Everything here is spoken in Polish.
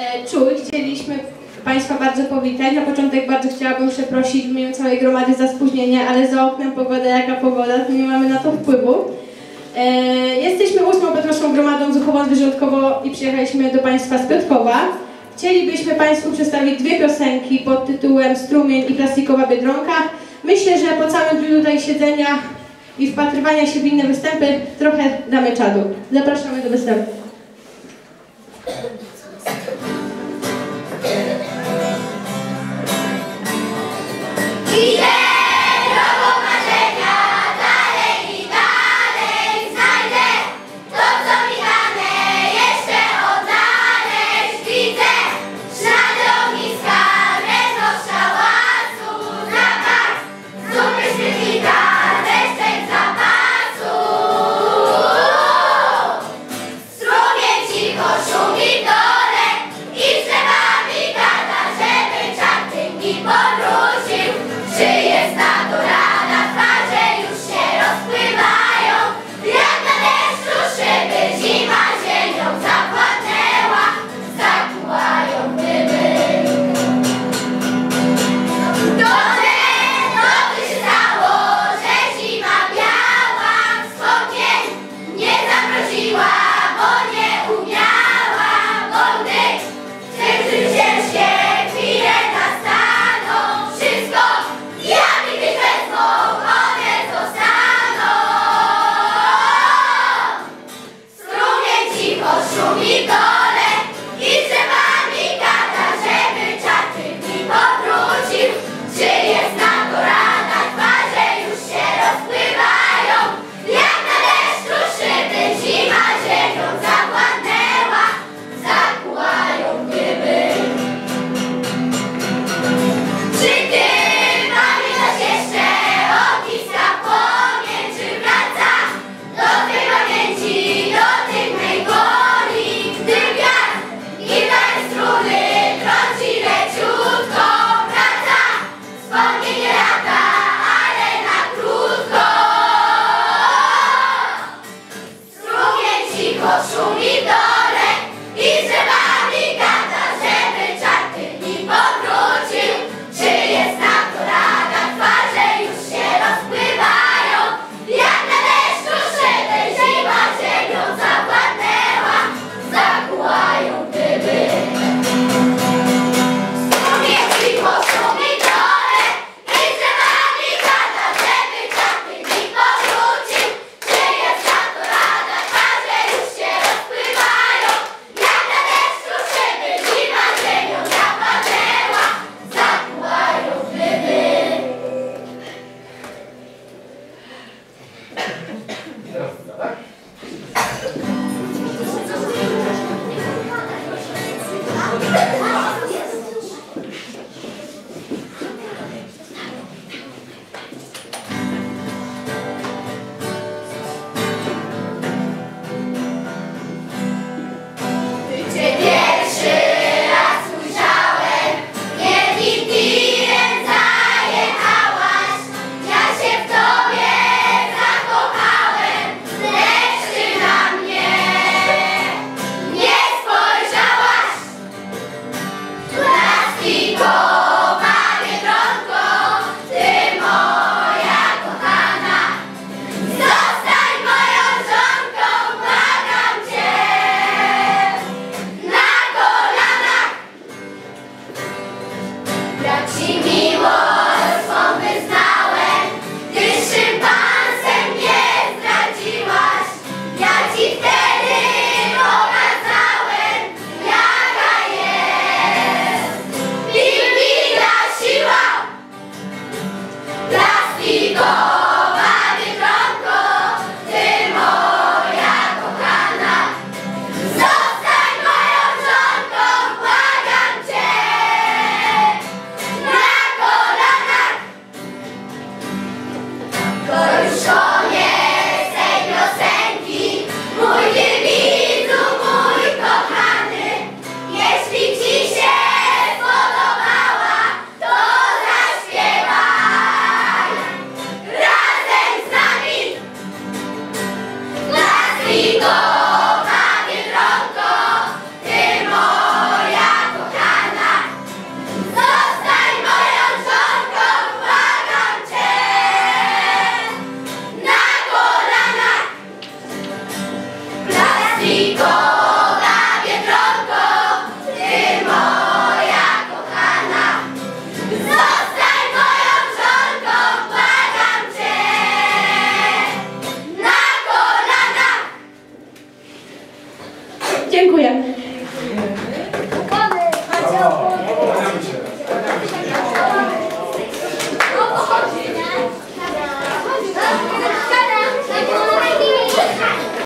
E, czuły. Chcieliśmy Państwa bardzo powitać. Na początek bardzo chciałabym przeprosić w imieniu całej gromady za spóźnienie, ale za oknem pogoda jaka pogoda, to nie mamy na to wpływu. E, jesteśmy ósmą podnoszą gromadą zuchową zwierzątkowo i przyjechaliśmy do Państwa z Piotrkowa. Chcielibyśmy Państwu przedstawić dwie piosenki pod tytułem Strumień i Plastikowa Biedronka. Myślę, że po całym dniu tutaj siedzenia i wpatrywania się w inne występy trochę damy czadu. Zapraszamy do występu. yourself.